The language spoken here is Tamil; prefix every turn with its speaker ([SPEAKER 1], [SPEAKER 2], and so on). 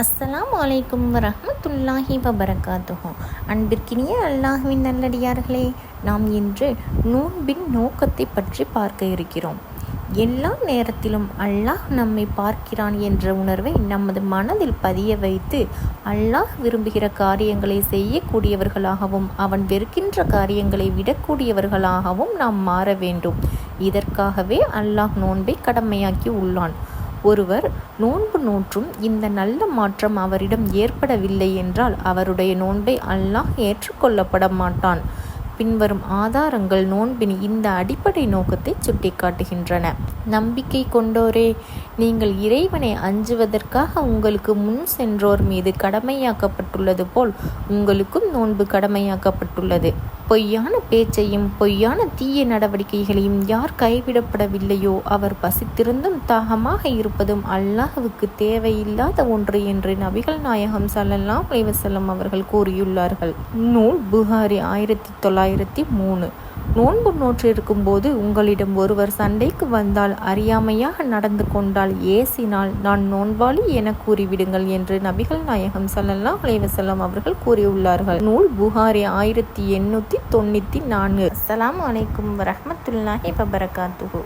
[SPEAKER 1] அஸ்ஸலாம் வலைக்கும் வரமத்துல்லாஹி வபரகாத்துஹு. அன்பிற்கினிய அல்லாஹ்வின் நல்லடியார்களே நாம் இன்று நோன்பின் நோக்கத்தை பற்றி பார்க்க இருக்கிறோம். எல்லா நேரத்திலும் அல்லாஹ் நம்மை பார்க்கிறான் என்ற உணர்வை நமது மனதில் பதிய வைத்து அல்லாஹ் விரும்புகிற காரியங்களை செய்யக்கூடியவர்களாகவும் அவன் வெறுக்கின்ற காரியங்களை விடக்கூடியவர்களாகவும் நாம் மாற வேண்டும். இதற்காகவே அல்லாஹ் நோன்பை கடமையாக்கி உள்ளான். ஒருவர் நோன்பு நோற்றும் இந்த நல்ல மாற்றம் அவரிடம் ஏற்படவில்லை என்றால் அவருடைய நோன்பை அல்லாஹ் ஏற்றுக்கொள்ளப்பட மாட்டான் பின்வரும் ஆதாரங்கள் நோன்பின் இந்த அடிப்படை நோக்கத்தை சுட்டிக்காட்டுகின்றன. நம்பிக்கை கொண்டோரே நீங்கள் இறைவனை அஞ்சுவதற்காக உங்களுக்கு முன் சென்றோர் மீது கடமையாக்கப்பட்டுள்ளது போல் உங்களுக்கும் நோன்பு கடமையாக்கப்பட்டுள்ளது. பொய்யான பேச்சையும் பொய்யான தீய நடவடிக்கைகளையும் யார் கைவிடப்படவில்லையோ அவர் பசித்திருந்தும் தாகமாக இருப்பதும் அல்லாஹுவுக்கு தேவையில்லாத ஒன்று என்று நபிகள் நாயகம் சல்லல்லாம் அலைவசல்லம் அவர்கள் கூறியுள்ளார்கள். நூல் புகாரி ஆயிரத்தி தொள்ளாயிரத்தி மூணு. நோன்பு நோற்றிருக்கும் போது உங்களிடம் ஒருவர் சண்டைக்கு வந்தால் அறியாமையாக நடந்து கொண்டால் ஏசினால் நான் நோன்பாளி என கூறிவிடுங்கள் என்று நபிகள் நாயகம் சல்லல்லா அலைவசல்லம் அவர்கள் கூறியுள்ளார்கள். நூல் புகாரி ஆயிரத்தி எண்ணூற்றி தொண்ணூற்றி நான்கு. அஸ்லாம் அலைக்கும் வரமத்துல்லாஹி வபரகாத்துஹு.